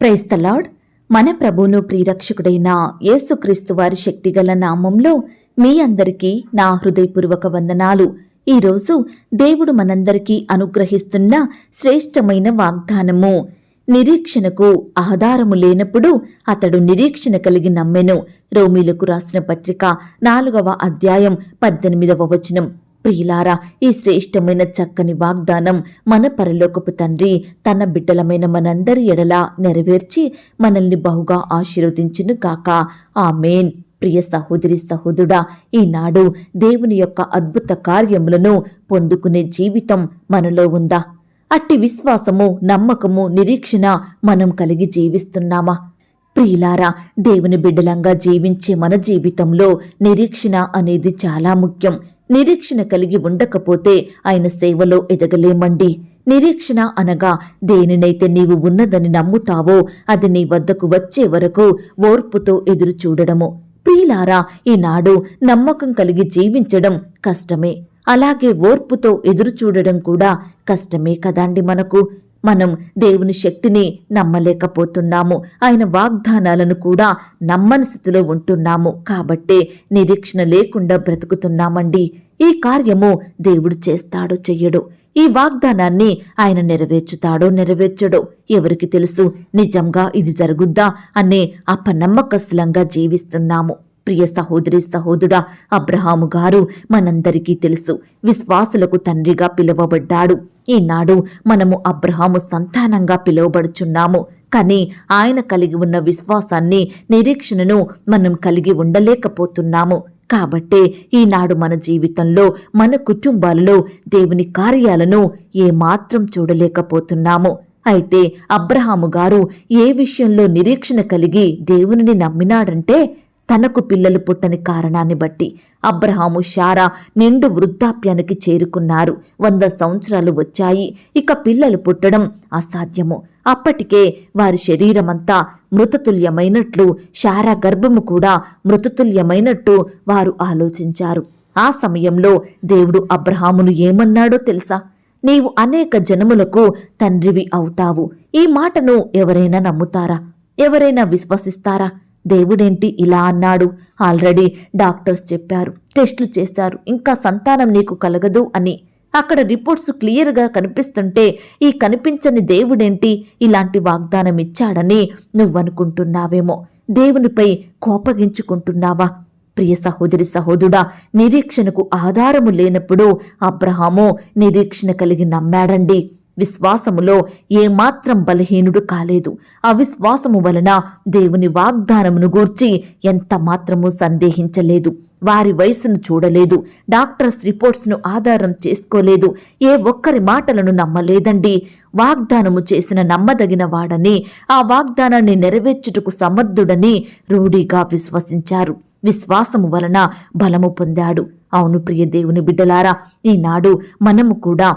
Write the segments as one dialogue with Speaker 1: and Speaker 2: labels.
Speaker 1: Praise the Lord మన ప్రభువును ప్రియరక్షకుడైన యేసుక్రీస్తు వారి శక్తిగల నామంలో మీ అందరికీ నా హృదయపూర్వక వందనాలు. ఈరోజు దేవుడు మనందరికీ అనుగ్రహిస్తున్న శ్రేష్టమైన వాగ్దానము. నిరీక్షణకు ఆధారము లేనప్పుడు అతడు నిరీక్షణ కలిగి నమ్మెను. రోమీలకు రాసిన పత్రిక నాలుగవ అధ్యాయం పద్దెనిమిదవ వచనం. ప్రియులారా ఈ శ్రేష్టమైన చక్కని వాగ్దానం మన పరలోకపు తండ్రి తన బిడ్డలమైన మనందరి ఎడలా నెరవేర్చి మనల్ని బహుగా ఆశీర్వదించును కాక ఆమేన్. ప్రియ సహోదరి సహోదరుడా ఈనాడు దేవుని యొక్క అద్భుత కార్యములను పొందుకునే జీవితం మనలో ఉందా? అట్టి విశ్వాసము నమ్మకము నిరీక్షణ మనం కలిగి జీవిస్తున్నామా? ప్రియులారా దేవుని బిడ్డలంగా జీవించే మన జీవితంలో నిరీక్షణ అనేది చాలా ముఖ్యం. నిరీక్షణ కలిగి ఉండకపోతే ఆయన సేవలో ఎదగలేమండి. నిరీక్షణ అనగా దేనినైతే నీవు ఉన్నదని నమ్ముతావో అది నీ వద్దకు వచ్చే వరకు ఓర్పుతో ఎదురు చూడడము. ప్రియులారా ఈనాడు నమ్మకం కలిగి జీవించడం కష్టమే. అలాగే ఓర్పుతో ఎదురు చూడడం కూడా కష్టమే కదండి మనకు. మనం దేవుని శక్తిని నమ్మలేకపోతున్నాము. ఆయన వాగ్దానాలను కూడా నమ్మని స్థితిలో ఉంటున్నాము. కాబట్టే నిరీక్షణ లేకుండా బ్రతుకుతున్నామండి. ఈ కార్యము దేవుడు చేస్తాడో చెయ్యడు. ఈ వాగ్దానాన్ని ఆయన నెరవేర్చుతాడో నెరవేర్చడో ఎవరికి తెలుసు? నిజంగా ఇది జరుగుద్దా అనే అపనమ్మకస్తులంగా జీవిస్తున్నాము. ప్రియ సహోదరి సహోదరుడా అబ్రహాము గారు మనందరికీ తెలుసు విశ్వాసులకు తండ్రిగా పిలువబడ్డాడు. ఈనాడు మనము అబ్రహాము సంతానంగా పిలువబడుచున్నాము. కానీ ఆయన కలిగి ఉన్న విశ్వాసాన్ని నిరీక్షణను మనం కలిగి ఉండలేకపోతున్నాము. కాబట్టే ఈనాడు మన జీవితంలో మన కుటుంబాలలో దేవుని కార్యాలను ఏమాత్రం చూడలేకపోతున్నాము. అయితే అబ్రహాము గారు ఏ విషయంలో నిరీక్షణ కలిగి దేవునిని నమ్మినాడంటే తనకు పిల్లలు పుట్టని కారణాన్ని బట్టి అబ్రహాము షారా నిండు వృద్ధాప్యానికి చేరుకున్నారు. వంద సంవత్సరాలు వచ్చాయి. ఇక పిల్లలు పుట్టడం అసాధ్యము. అప్పటికే వారి శరీరమంతా మృతతుల్యమైనట్లు షారా గర్భము కూడా మృతతుల్యమైనట్టు వారు ఆలోచించారు. ఆ సమయంలో దేవుడు అబ్రహామును ఏమన్నాడో తెలుసా? నీవు అనేక జనములకు తండ్రివి అవుతావు. ఈ మాటను ఎవరైనా నమ్ముతారా? ఎవరైనా విశ్వసిస్తారా? దేవుడేంటి ఇలా అన్నాడు? ఆల్రెడీ డాక్టర్స్ చెప్పారు. టెస్టులు చేశారు. ఇంకా సంతానం నీకు కలగదు అని. అక్కడ రిపోర్ట్స్ క్లియర్గా కనిపిస్తుంటే ఈ కనిపించని దేవుడేంటి? ఇలాంటి వాగ్దానం ఇచ్చాడని నువ్వనుకుంటున్నావేమో. దేవునిపై కోపగించుకుంటున్నావా? ప్రియ సహోదరి సహోదుడా నిరీక్షణకు ఆధారము లేనప్పుడు అబ్రహాము నిరీక్షణ కలిగి నమ్మాడండి. విశ్వాసములో ఏమాత్రం బలహీనుడు కాలేదు. అవిశ్వాసము వలన దేవుని వాగ్దానమును గూర్చి ఎంత మాత్రము సందేహించలేదు. వారి వయసును చూడలేదు. డాక్టర్స్ రిపోర్ట్స్ను ఆధారం చేసుకోలేదు. ఏ ఒక్కరి మాటలను నమ్మలేదండి. వాగ్దానము చేసిన నమ్మదగిన వాడని ఆ వాగ్దానాన్ని నెరవేర్చుటకు సమర్థుడని రూఢీగా విశ్వసించారు. విశ్వాసము వలన బలము పొందాడు. అవును ప్రియ దేవుని బిడ్డలారా ఈనాడు మనము కూడా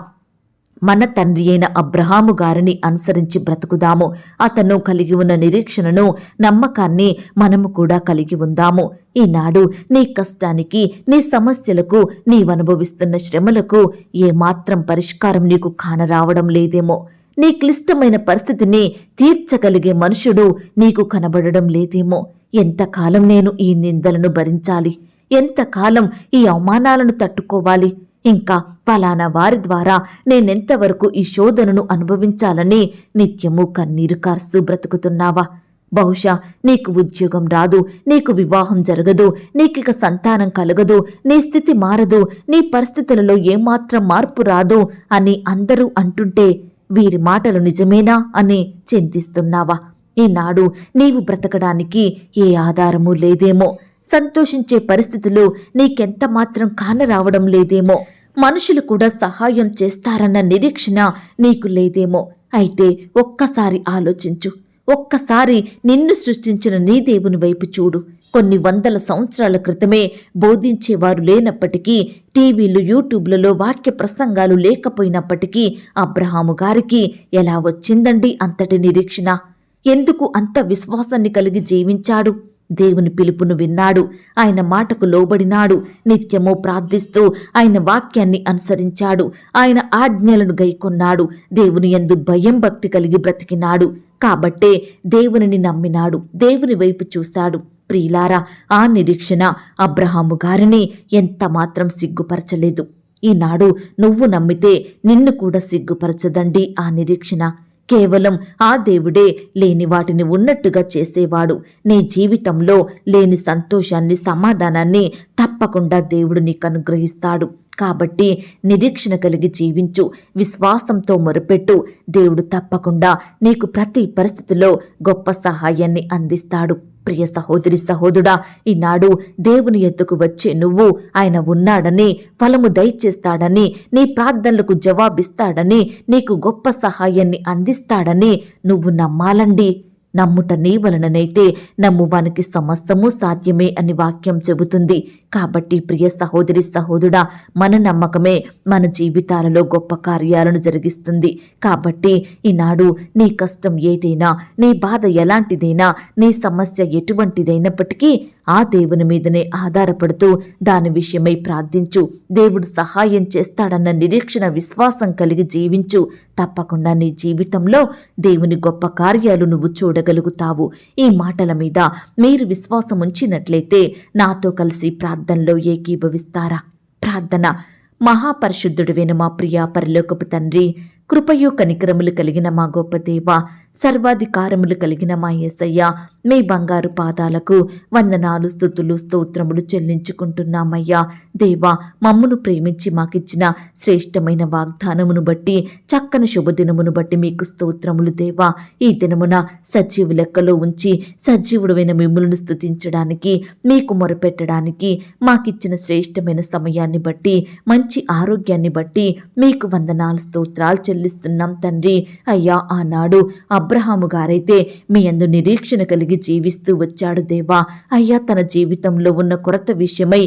Speaker 1: మన తండ్రి అయిన అబ్రహాము గారిని అనుసరించి బ్రతుకుదాము. అతను కలిగి ఉన్న నిరీక్షణను నమ్మకాన్ని మనము కూడా కలిగి ఉందాము. ఈనాడు నీ కష్టానికి నీ సమస్యలకు నీవనుభవిస్తున్న శ్రమలకు ఏమాత్రం పరిష్కారం నీకు కానరావడం లేదేమో. నీ క్లిష్టమైన పరిస్థితిని తీర్చగలిగే మనుషుడు నీకు కనబడడం లేదేమో. ఎంతకాలం నేను ఈ నిందలను భరించాలి? ఎంతకాలం ఈ అవమానాలను తట్టుకోవాలి? ఇంకా ఫలానా వారి ద్వారా నేనెంతవరకు ఈ శోధనను అనుభవించాలని నిత్యము కన్నీరు కార్స్తూ బ్రతుకుతున్నావా? బహుశా నీకు ఉద్యోగం రాదు నీకు వివాహం జరగదు నీకిక సంతానం కలగదు నీ స్థితి మారదు నీ పరిస్థితులలో ఏమాత్రం మార్పు రాదు అని అందరూ అంటుంటే వీరి మాటలు నిజమేనా అని చింతిస్తున్నావా? ఈనాడు నీవు బ్రతకడానికి ఏ ఆధారము లేదేమో. సంతోషించే పరిస్థితులు నీకెంత మాత్రం కానరావడం లేదేమో. మనుషులు కూడా సహాయం చేస్తారన్న నిరీక్షణ నీకు లేదేమో. అయితే ఒక్కసారి ఆలోచించు. ఒక్కసారి నిన్ను సృష్టించిన నీ దేవుని వైపు చూడు. కొన్ని వందల సంవత్సరాల క్రితమే బోధించేవారు లేనప్పటికీ టీవీలు యూట్యూబ్లలో వాక్య ప్రసంగాలు లేకపోయినప్పటికీ అబ్రహాము గారికి ఎలా వచ్చిందండి అంతటి నిరీక్షణ? ఎందుకు అంత విశ్వాసాన్ని కలిగి జీవించాడు? దేవుని పిలుపును విన్నాడు. ఆయన మాటకు లోబడినాడు. నిత్యము ప్రార్థిస్తూ ఆయన వాక్యాన్ని అనుసరించాడు. ఆయన ఆజ్ఞలను గైకొన్నాడు. దేవుని ఎందు భయం భక్తి కలిగి బ్రతికినాడు. కాబట్టే దేవునిని నమ్మినాడు. దేవుని వైపు చూశాడు. ప్రియులారా ఆ నిరీక్షణ అబ్రహాము గారిని ఎంత మాత్రం సిగ్గుపరచలేదు. ఈనాడు నువ్వు నమ్మితే నిన్ను కూడా సిగ్గుపరచదండి ఆ నిరీక్షణ. కేవలం ఆ దేవుడే లేని వాటిని ఉన్నట్టుగా చేసేవాడు. నీ జీవితంలో లేని సంతోషాన్ని సమాధానాన్ని తప్పకుండా దేవుడు నీకు అనుగ్రహిస్తాడు. కాబట్టి నిరీక్షణ కలిగి జీవించు విశ్వాసంతో మొరపెట్టు. దేవుడు తప్పకుండా నీకు ప్రతి పరిస్థితిలో గొప్ప సహాయాన్ని అందిస్తాడు. ప్రియ సహోదరి సహోదరుడా ఈనాడు దేవుని ఎద్దుకు వచ్చే నువ్వు ఆయన ఉన్నాడని ఫలము దయచేస్తాడని నీ ప్రార్థనలకు జవాబిస్తాడని నీకు గొప్ప సహాయాన్ని అందిస్తాడని నువ్వు నమ్మాలండి. నమ్ముట నీ వలననైతే నమ్మువానికి సమస్తము సాధ్యమే అని వాక్యం చెబుతుంది. కాబట్టి ప్రియ సహోదరి సహోదరుడా మన నమ్మకమే మన జీవితాలలో గొప్ప కార్యాలను జరిగిస్తుంది. కాబట్టి ఈనాడు నీ కష్టం ఏదైనా నీ బాధ ఎలాంటిదైనా నీ సమస్య ఎటువంటిదైనప్పటికీ ఆ దేవుని మీదనే ఆధారపడుతూ దాని విషయమై ప్రార్థించు. దేవుడు సహాయం చేస్తాడన్న నిరీక్షణ విశ్వాసం కలిగి జీవించు. తప్పకుండా నీ జీవితంలో దేవుని గొప్ప కార్యాలు నువ్వు చూడగలుగుతావు. ఈ మాటల మీద మీరు విశ్వాసం ఉంచినట్లయితే నాతో కలిసి ప్రార్థనలో ఏకీభవిస్తారా? ప్రార్థన మహాపరిశుద్ధుడివైన మా ప్రియా పరలోకపు తండ్రి కృపయు కనికరములు కలిగిన మా గొప్ప దేవ సర్వాధికారములు కలిగిన మా యేసయ్య మీ బంగారు పాదాలకు వందనాలు స్థుతులు స్తోత్రములు చెల్లించుకుంటున్నామయ్యా. దేవా మమ్మును ప్రేమించి మాకిచ్చిన శ్రేష్టమైన వాగ్దానమును బట్టి చక్కని శుభదినమును బట్టి మీకు స్తోత్రములు దేవా. ఈ దినమున సజీవు లెక్కలో ఉంచి సజీవుడైన మిమ్ములను స్తుతించడానికి మీకు మొరపెట్టడానికి మాకిచ్చిన శ్రేష్టమైన సమయాన్ని బట్టి మంచి ఆరోగ్యాన్ని బట్టి మీకు వందనాలు స్తోత్రాలు చెల్లిస్తున్నాం తండ్రి. అయ్యా ఆనాడు అబ్రహాము గారైతే మీ అందు నిరీక్షణ కలిగి జీవిస్తూ వచ్చాడు దేవా. అయ్యా తన జీవితంలో ఉన్న కొరత విషయమై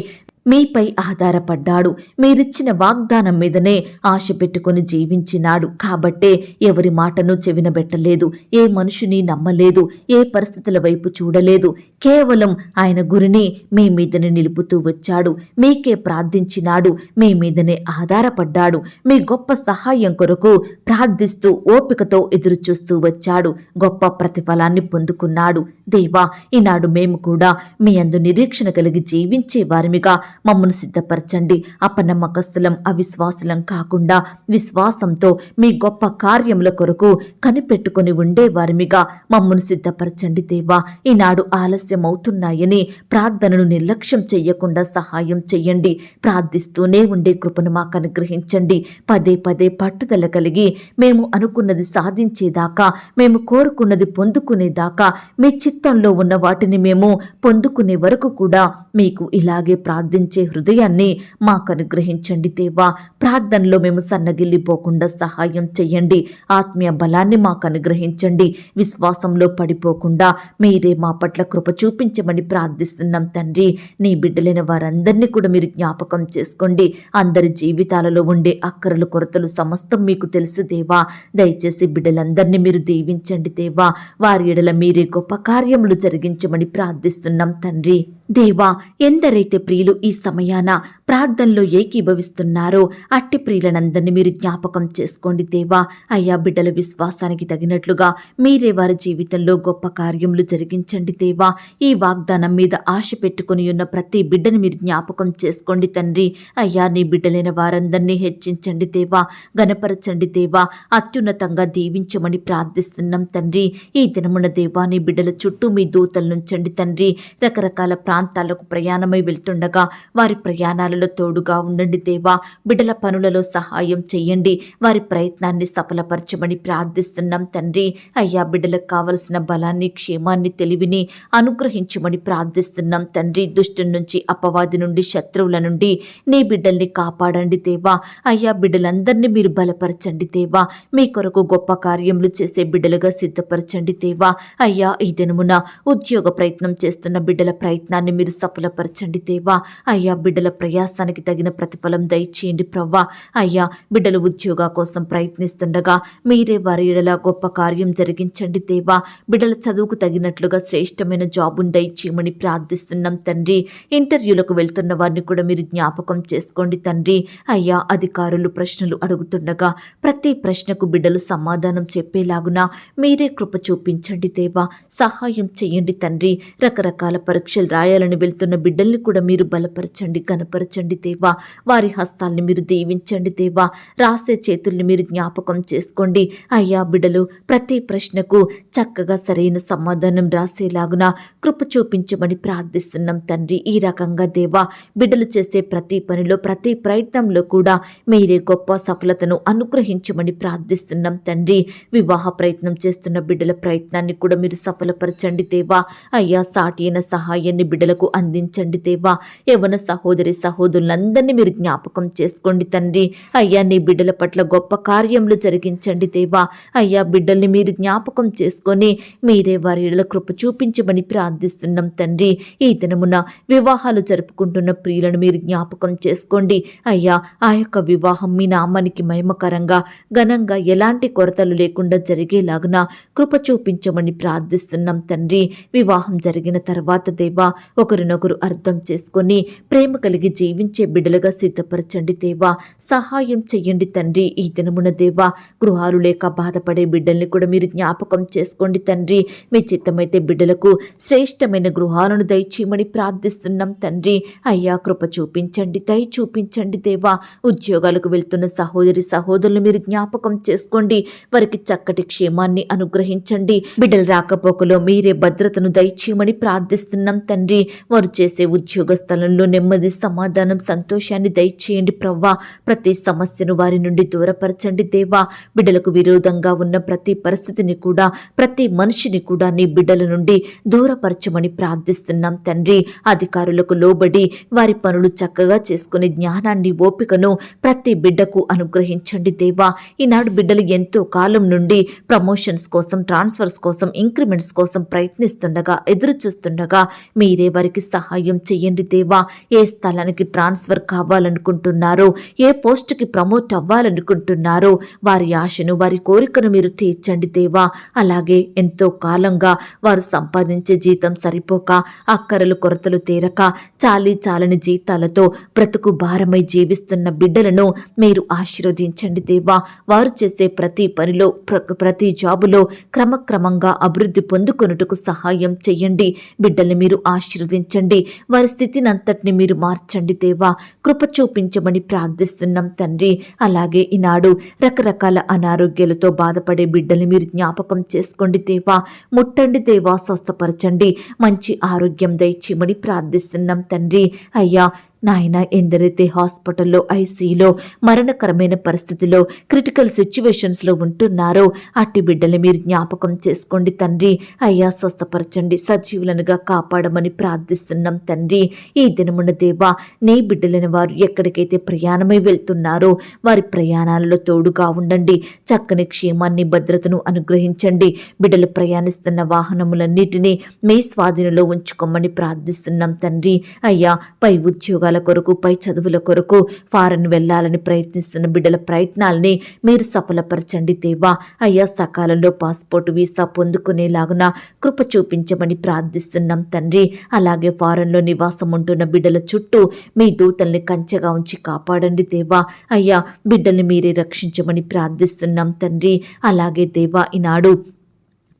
Speaker 1: మీపై ఆధారపడ్డాడు. మీరిచ్చిన వాగ్దానం మీదనే ఆశ పెట్టుకుని జీవించినాడు. కాబట్టే ఎవరి మాటను చెవినబెట్టలేదు. ఏ మనుషుని నమ్మలేదు. ఏ పరిస్థితుల వైపు చూడలేదు. కేవలం ఆయన గురిని మీ మీదనే నిలుపుతూ వచ్చాడు. మీకే ప్రార్థించినాడు. మీ మీదనే ఆధారపడ్డాడు. మీ గొప్ప సహాయం కొరకు ప్రార్థిస్తూ ఓపికతో ఎదురుచూస్తూ వచ్చాడు. గొప్ప ప్రతిఫలాన్ని పొందుకున్నాడు. దేవా ఈనాడు మేము కూడా మీ అందు నిరీక్షణ కలిగి జీవించే వారిమిగా మమ్మను సిద్ధపరచండి. అపనమ్మకస్తులం అవిశ్వాసులం కాకుండా విశ్వాసంతో మీ గొప్ప కార్యముల కొరకు కనిపెట్టుకుని ఉండేవారిమిగా మమ్మను సిద్ధపరచండి దేవా. ఈనాడు ఆలస్యం అవుతున్నాయని ప్రార్థనను నిర్లక్ష్యం చెయ్యకుండా సహాయం చెయ్యండి. ప్రార్థిస్తూనే ఉండే కృపను మాకు అనుగ్రహించండి. పదే పదే పట్టుదల కలిగి మేము అనుకున్నది సాధించేదాకా మేము కోరుకున్నది పొందుకునేదాకా మీ చిత్తంలో ఉన్న వాటిని మేము పొందుకునే వరకు కూడా మీకు ఇలాగే ప్రార్థించ హృదయాన్ని మాకు అనుగ్రహించండి దేవా. ప్రార్థనలో మేము సన్నగిల్లిపోకుండా సహాయం చెయ్యండి. ఆత్మీయ బలాన్ని మాకు అనుగ్రహించండి విశ్వాసంలో పడిపోకుండా మీరే మా పట్ల కృప చూపించమని ప్రార్థిస్తున్నాం తండ్రి. నీ బిడ్డలైన వారందరినీ కూడా మీరు జ్ఞాపకం చేసుకోండి. అందరి జీవితాలలో ఉండే అక్కరలు కొరతలు సమస్తం మీకు తెలుసు దేవా. దయచేసి బిడ్డలందరినీ మీరు దీవించండి దేవా. వారి ఎడల మీరే గొప్ప కార్యములు జరిగించమని ప్రార్థిస్తున్నాం తండ్రి. దేవా ఎందరైతే ప్రియులు ఈ సమయాన ప్రార్థనలో ఏకీభవిస్తున్నారో అట్టి ప్రియులనందరినీ మీరు జ్ఞాపకం చేసుకోండి దేవా. అయ్యా బిడ్డల విశ్వాసానికి తగినట్లుగా మీరే వారి జీవితంలో గొప్ప కార్యములు జరిగించండి దేవా. ఈ వాగ్దానం మీద ఆశ పెట్టుకుని ఉన్న ప్రతి బిడ్డని మీరు జ్ఞాపకం చేసుకోండి తండ్రి. అయ్యా నీ బిడ్డలైన వారందరినీ హెచ్చించండి దేవా. గనపరచండి దేవా. అత్యున్నతంగా దీవించమని ప్రార్థిస్తున్నాం తండ్రి. ఈ దినమున దేవా నీ బిడ్డల చుట్టూ మీ దూతలు నుంచండి తండ్రి. రకరకాల ప్రాంతాలకు ప్రయాణమై వెళ్తుండగా వారి ప్రయాణాలు ప్రయాణాలలో తోడుగా ఉండండి దేవా. బిడ్డల పనులలో సహాయం చెయ్యండి వారి ప్రయత్నాన్ని సఫలపరచమని ప్రార్థిస్తున్నాం తండ్రి. అయ్యా బిడ్డలకు కావలసిన బలాన్ని క్షేమాన్ని తెలివిని అనుగ్రహించమని ప్రార్థిస్తున్నాం తండ్రి. దుష్టు నుంచి అపవాది నుండి శత్రువుల నుండి నీ బిడ్డల్ని కాపాడండి దేవా. అయ్యా బిడ్డలందరినీ మీరు బలపరచండి దేవా. మీ కొరకు గొప్ప కార్యములు చేసే బిడ్డలుగా సిద్ధపరచండి దేవా. అయ్యా ఈ దినమున ఉద్యోగ ప్రయత్నం చేస్తున్న బిడ్డల ప్రయత్నాన్ని మీరు సఫలపరచండి దేవా. అయ్యా బిడ్డల ప్రయాస ప్రయాసానికి తగిన ప్రతిఫలం దయచేయండి ప్రవ్వా. అయ్యా బిడ్డలు ఉద్యోగ కోసం ప్రయత్నిస్తుండగా మీరే వారి ఎడల గొప్ప కార్యం జరిగించండి దేవా. బిడ్డల చదువుకు తగినట్లుగా శ్రేష్టమైన జాబును దయచేయమని ప్రార్థిస్తున్నాం తండ్రి. ఇంటర్వ్యూలకు వెళ్తున్న వారిని కూడా మీరు జ్ఞాపకం చేసుకోండి తండ్రి. అయ్యా అధికారులు ప్రశ్నలు అడుగుతుండగా ప్రతి ప్రశ్నకు బిడ్డలు సమాధానం చెప్పేలాగున మీరే కృప చూపించండి దేవా. సహాయం చేయండి తండ్రి. రకరకాల పరీక్షలు రాయాలని వెళ్తున్న బిడ్డల్ని కూడా మీరు బలపరచండి కనపరచండి దేవా. వారి హస్తాల్ని మీరు దీవించండి దేవా. రాసే చేతుల్ని మీరు జ్ఞాపకం చేసుకోండి. అయ్యా బిడలు ప్రతి ప్రశ్నకు చక్కగా సరైన సమాధానం రాసేలాగున కృప చూపించమని ప్రార్థిస్తున్నాం తండ్రి. ఈ రకంగా దేవా బిడ్డలు చేసే ప్రతి పనిలో ప్రతి ప్రయత్నంలో కూడా మీరే గొప్ప సఫలతను అనుగ్రహించమని ప్రార్థిస్తున్నాం తండ్రి. వివాహ ప్రయత్నం చేస్తున్న బిడ్డల ప్రయత్నాన్ని కూడా మీరు సఫలపరచండి దేవా. అయ్యా సాటి అయిన సహాయాన్ని బిడ్డలకు అందించండి దేవా. యవన సహోదరి సహోదరులందరినీ మీరు జ్ఞాపకం చేసుకోండి తండ్రి. అయ్యా నీ బిడ్డల పట్ల గొప్ప కార్యములు జరిగించండి దేవా. అయ్యా బిడ్డల్ని మీరు జ్ఞాపకం చేసుకొని మీరే వారి ఇళ్ళ కృప చూపించమని ప్రార్థిస్తున్నాం తండ్రి. ఈ దినమున వివాహాలు జరుపుకుంటున్న ప్రియులను మీరు జ్ఞాపకం చేసుకోండి. అయ్యా ఆ యొక్క వివాహం మీ నామానికి మహిమకరంగా ఘనంగా ఎలాంటి కొరతలు లేకుండా జరిగేలాగున కృప చూపించమని ప్రార్థిస్తున్నాం తండ్రి. వివాహం జరిగిన తర్వాత దేవా ఒకరినొకరు అర్థం చేసుకొని ప్రేమ కలిగి జీవి జీవించే బిడ్డలుగా సిద్ధపరచండి దేవా. సహాయం చెయ్యండి తండ్రి. ఈ దినమున దేవా గృహాలు లేక బాధపడే బిడ్డల్ని కూడా మీరు జ్ఞాపకం చేసుకోండి తండ్రి. మీ చిత్తమైతే బిడ్డలకు శ్రేష్టమైన గృహాలను దయచేయమని ప్రార్థిస్తున్నాం తండ్రి. అయ్యా కృప చూపించండి దయ చూపించండి దేవా. ఉద్యోగాలకు వెళ్తున్న సహోదరి సహోదరులు మీరు జ్ఞాపకం చేసుకోండి. వారికి చక్కటి క్షేమాన్ని అనుగ్రహించండి. బిడ్డలు రాకపోకలో మీరే భద్రతను దయచేయమని ప్రార్థిస్తున్నాం తండ్రి. వారు చేసే ఉద్యోగ స్థలంలో నెమ్మది సమాధానం సంతోషాన్ని దయచేయండి ప్రవ్వా. ప్రతి సమస్యను వారి నుండి దూరపరచండి దేవా. బిడ్డలకు విరోధంగా ఉన్న ప్రతి పరిస్థితిని కూడా ప్రతి మనిషిని కూడా నీ బిడ్డల నుండి దూరపరచమని ప్రార్థిస్తున్నాం తండ్రి. అధికారులకు లోబడి వారి పనులు చక్కగా చేసుకునే జ్ఞానాన్ని ఓపికను ప్రతి బిడ్డకు అనుగ్రహించండి దేవా. ఈనాడు బిడ్డలు ఎంతో కాలం నుండి ప్రమోషన్స్ కోసం ట్రాన్స్ఫర్స్ కోసం ఇంక్రిమెంట్స్ కోసం ప్రయత్నిస్తుండగా ఎదురు చూస్తుండగా మీరే వారికి సహాయం చేయండి దేవా. ఏ స్థలానికి ట్రాన్స్ఫర్ కావాలనుకుంటున్నారో ఏ పోస్టుకి ప్రమోట్ అవ్వాలనుకుంటున్నారో వారి ఆశను వారి కోరికను మీరు తీర్చండి దేవా. అలాగే ఎంతో కాలంగా వారు సంపాదించే జీతం సరిపోక అక్కరలు కొరతలు తీరక చాలీ చాలని జీతాలతో బ్రతుకు భారమై జీవిస్తున్న బిడ్డలను మీరు ఆశీర్వదించండి దేవా. వారు చేసే ప్రతి పనిలో ప్ర- ప్రతి జాబులో క్రమక్రమంగా అభివృద్ధి పొందుకొనుటకు సహాయం చేయండి. బిడ్డల్ని మీరు ఆశీర్వదించండి. వారి స్థితిని అంతటిని మీరు మార్చండి దేవా కృప చూపించమని ప్రార్థిస్తున్నాం తండ్రి. అలాగే ఈనాడు రకరకాల అనారోగ్యాలతో బాధపడే బిడ్డల్ని మీరు జ్ఞాపకం చేసుకోండి దేవా. ముట్టండి దేవా స్వస్థపరచండి. మంచి ఆరోగ్యం దయచేయమని ప్రార్థిస్తున్నాం తండ్రి. అయ్యా నాయన ఎందరైతే హాస్పిటల్లో ఐసీలో మరణకరమైన పరిస్థితిలో క్రిటికల్ సిచ్యువేషన్స్లో ఉంటున్నారో అట్టి బిడ్డలు మీరు జ్ఞాపకం చేసుకోండి తండ్రి. అయ్యా స్వస్థపరచండి సజీవులనుగా కాపాడమని ప్రార్థిస్తున్నాం తండ్రి. ఈ దినమున దేవా నీ బిడ్డలైన వారు ఎక్కడికైతే ప్రయాణమై వెళ్తున్నారో వారి ప్రయాణాలలో తోడుగా ఉండండి. చక్కని క్షేమాన్ని భద్రతను అనుగ్రహించండి. బిడ్డలు ప్రయాణిస్తున్న వాహనములన్నిటినీ మీ స్వాధీనంలో ఉంచుకోమని ప్రార్థిస్తున్నాం తండ్రి. అయ్యా పై ఉద్యోగాల కొరకు పై చదువుల కొరకు ఫారెన్ వెళ్ళాలని ప్రయత్నిస్తున్న బిడ్డల ప్రయత్నాల్ని మీరు సఫలపరచండి దేవా. అయ్యా సకాలంలో పాస్పోర్ట్ వీసా పొందుకునేలాగున కృప చూపించమని ప్రార్థిస్తున్నాం తండ్రి. అలాగే ఫారెన్లో నివాసం ఉంటున్న బిడ్డల చుట్టూ మీ దూతల్ని కంచెగా ఉంచి కాపాడండి దేవా. అయ్యా బిడ్డల్ని మీరే రక్షించమని ప్రార్థిస్తున్నాం తండ్రి. అలాగే దేవా ఈనాడు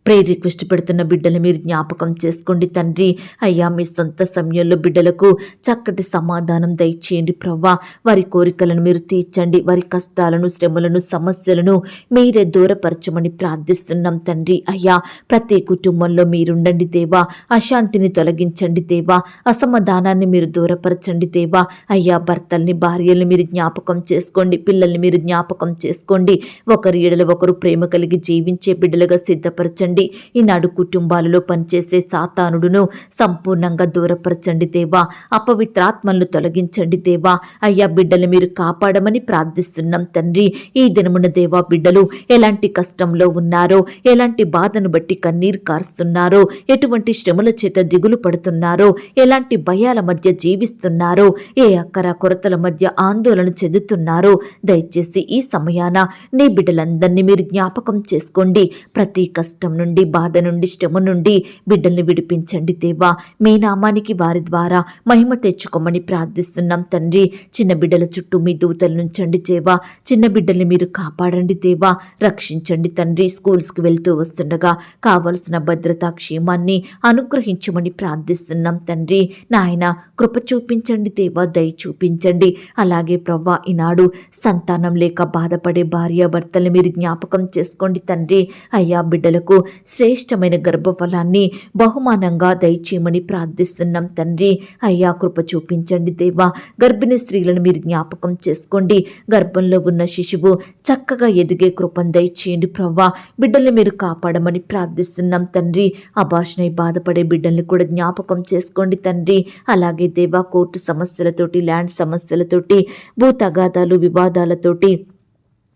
Speaker 1: ప్రే రిక్వెస్ట్ పెడుతున్న బిడ్డలు మీరు జ్ఞాపకం చేసుకోండి తండ్రి. అయ్యా మీ సొంత సమయంలో బిడ్డలకు చక్కటి సమాధానం దయచేయండి ప్రవ్వా. వారి కోరికలను మీరు తీర్చండి. వారి కష్టాలను శ్రమలను సమస్యలను మీరే దూరపరచమని ప్రార్థిస్తున్నాం తండ్రి. అయ్యా ప్రతి కుటుంబంలో మీరుండండి దేవా. అశాంతిని తొలగించండి దేవా. అసమాధానాన్ని మీరు దూరపరచండి దేవా. అయ్యా భర్తల్ని భార్యల్ని మీరు జ్ఞాపకం చేసుకోండి. పిల్లల్ని మీరు జ్ఞాపకం చేసుకోండి. ఒకరి ఎడలు ఒకరు ప్రేమ కలిగి జీవించే బిడ్డలుగా సిద్ధపరచండి. దూరపరచండి ఈనాడు కుటుంబాలలో పనిచేసే సాతానుడును సంపూర్ణంగా దూరపరచండి దేవా. అపవిత్రాత్మలను తొలగించండి దేవా. అయ్యా బిడ్డలు మీరు కాపాడమని ప్రార్థిస్తున్నాం తండ్రి. ఈ దినమున దేవా బిడ్డలు ఎలాంటి కష్టంలో ఉన్నారో ఎలాంటి బాధను బట్టి కన్నీరు కారుస్తున్నారో ఎటువంటి శ్రమల చేత దిగులు పడుతున్నారో ఎలాంటి భయాల మధ్య జీవిస్తున్నారో ఏ అక్కర కొరతల మధ్య ఆందోళన చెందుతున్నారో దయచేసి ఈ సమయాన నీ బిడ్డలందరినీ మీరు జ్ఞాపకం చేసుకోండి. ప్రతి కష్టం నుండి బాధ నుండి శ్రమ నుండి బిడ్డల్ని విడిపించండి దేవా. మీ నామానికి వారి ద్వారా మహిమ తెచ్చుకోమని ప్రార్థిస్తున్నాం తండ్రి. చిన్న బిడ్డల చుట్టూ మీ దూతలు నుంచండి దేవా. చిన్న బిడ్డల్ని మీరు కాపాడండి దేవా. రక్షించండి తండ్రి. స్కూల్స్కి వెళ్తూ వస్తుండగా కావలసిన భద్రతా క్షేమాన్ని అనుగ్రహించమని ప్రార్థిస్తున్నాం తండ్రి. నాయన కృప చూపించండి దేవా. దయ చూపించండి. అలాగే ప్రవ్వా ఈనాడు సంతానం లేక బాధపడే భార్యాభర్తల్ని మీరు జ్ఞాపకం చేసుకోండి తండ్రి. అయ్యా బిడ్డలకు శ్రేష్టమైన గర్భఫలాన్ని బహుమానంగా దయచేయమని ప్రార్థిస్తున్నాం తండ్రి. అయ్యా కృప చూపించండి దేవా. గర్భిణీ స్త్రీలను మీరు జ్ఞాపకం చేసుకోండి. గర్భంలో ఉన్న శిశువు చక్కగా ఎదిగే కృపను దయచేయండి ప్రవ్వా. బిడ్డల్ని మీరు కాపాడమని ప్రార్థిస్తున్నాం తండ్రి. అభాషణై బాధపడే బిడ్డల్ని కూడా జ్ఞాపకం చేసుకోండి తండ్రి. అలాగే దేవా కోర్టు సమస్యలతోటి ల్యాండ్ సమస్యలతోటి భూ తగాదాలు వివాదాలతోటి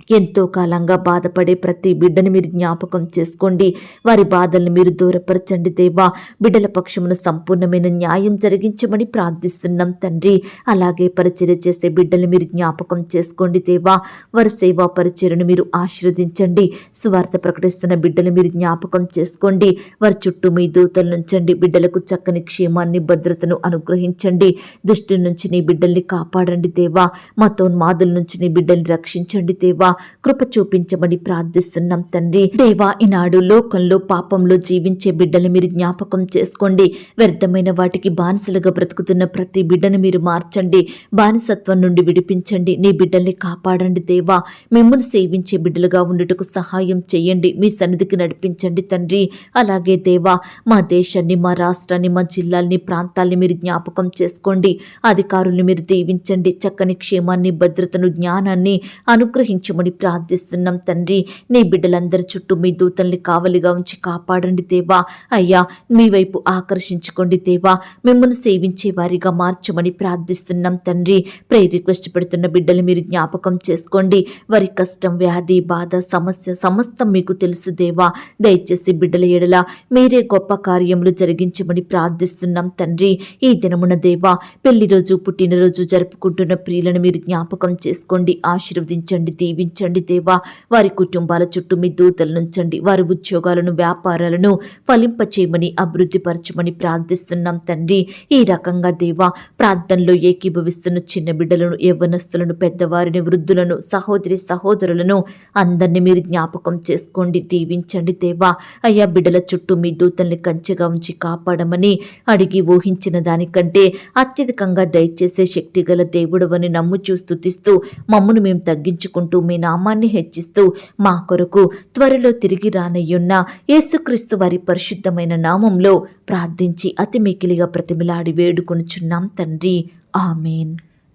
Speaker 1: ఎంతో కాలంగా బాధపడే ప్రతి బిడ్డను మీరు జ్ఞాపకం చేసుకోండి. వారి బాధల్ని మీరు దూరపరచండి దేవా. బిడ్డల పక్షమున సంపూర్ణమైన న్యాయం జరిగించమని ప్రార్థిస్తున్నాం తండ్రి. అలాగే పరిచర్య చేసే బిడ్డల్ని మీరు జ్ఞాపకం చేసుకోండి దేవా. వారి సేవా పరిచర్యను మీరు ఆశీర్వదించండి. సువార్త ప్రకటిస్తున్న బిడ్డలు మీరు జ్ఞాపకం చేసుకోండి. వారి చుట్టూ మీ దూతలు నుంచండి బిడ్డలకు చక్కని క్షేమాన్ని భద్రతను అనుగ్రహించండి. దుష్టి నుంచి నీ బిడ్డల్ని కాపాడండి దేవా. మతోన్మాదుల నుంచి నీ బిడ్డల్ని రక్షించండి దేవా. కృప చూపించమని ప్రార్థిస్తున్నాం తండ్రి. దేవా ఈనాడు లోకంలో పాపంలో జీవించే బిడ్డలు మీరు జ్ఞాపకం చేసుకోండి. వ్యర్థమైన వాటికి బానిసలుగా బ్రతుకుతున్న ప్రతి బిడ్డను మీరు మార్చండి. బానిసత్వం నుండి విడిపించండి. నీ బిడ్డల్ని కాపాడండి దేవా. మిమ్మల్ని సేవించే బిడ్డలుగా ఉండుటకు సహాయం చేయండి. మీ సన్నిధికి నడిపించండి తండ్రి. అలాగే దేవా మా దేశాన్ని మా రాష్ట్రాన్ని మా జిల్లాల్ని ప్రాంతాల్ని మీరు జ్ఞాపకం చేసుకోండి. అధికారుల్ని మీరు దీవించండి. చక్కని క్షేమాన్ని భద్రతను జ్ఞానాన్ని అనుగ్రహించమని ప్రార్థిస్తున్నాం తండ్రి. నీ బిడ్డలందరి చుట్టూ మీ దూతల్ని కావలిగా ఉంచి కాపాడండి దేవా. అయ్యా మీ వైపు ఆకర్షించుకోండి దేవా. మిమ్మల్ని సేవించే వారిగా మార్చమని ప్రార్థిస్తున్నాం తండ్రి. ప్రే రిక్వెస్ట్ పెడుతున్న బిడ్డలు మీరు జ్ఞాపకం చేసుకోండి. వారి కష్టం వ్యాధి బాధ సమస్య సమస్తం మీకు తెలుసు దేవా. దయచేసి బిడ్డల ఎడల మీరే గొప్ప కార్యములు జరిగించమని ప్రార్థిస్తున్నాం తండ్రి. ఈ దినమున దేవా పెళ్ళి రోజు పుట్టినరోజు జరుపుకుంటున్న ప్రియులను మీరు జ్ఞాపకం చేసుకోండి ఆశీర్వదించండి దీవించండి. దేవా. వారి కుటుంబాల చుట్టూ మీ దూతలనుంచండి వారి ఉద్యోగాలను వ్యాపారాలను ఫలింపచేయమని అభివృద్ధి పరచమని ప్రార్థిస్తున్నాం తండ్రి. ఈ రకంగా దేవా ప్రార్థనలో ఏకీభవిస్తున్న చిన్న బిడ్డలను యవ్వనస్తులను పెద్దవారిని వృద్ధులను సహోదరి సహోదరులను అందరినీ మీరు జ్ఞాపకం చేసుకోండి దీవించండి దేవా. అయ్యా బిడ్డల చుట్టూ మీ దూతల్ని కంచెగా ఉంచి కాపాడమని అడిగి ఊహించిన దానికంటే అత్యధికంగా దయచేసే శక్తి గల దేవుడవని నమ్ముచూ తీస్తూ మమ్మును మేము తగ్గించుకుంటూ మీ నామాన్ని హెచ్చిస్తూ మా కొరకు త్వరలో తిరిగి రానయ్యున్న యేసుక్రీస్తు వారి పరిశుద్ధమైన నామంలో ప్రార్థించి అతి మికిలిగా ప్రతిమిలాడి వేడుకొనుచున్నాం తండ్రి. ఆమెన్.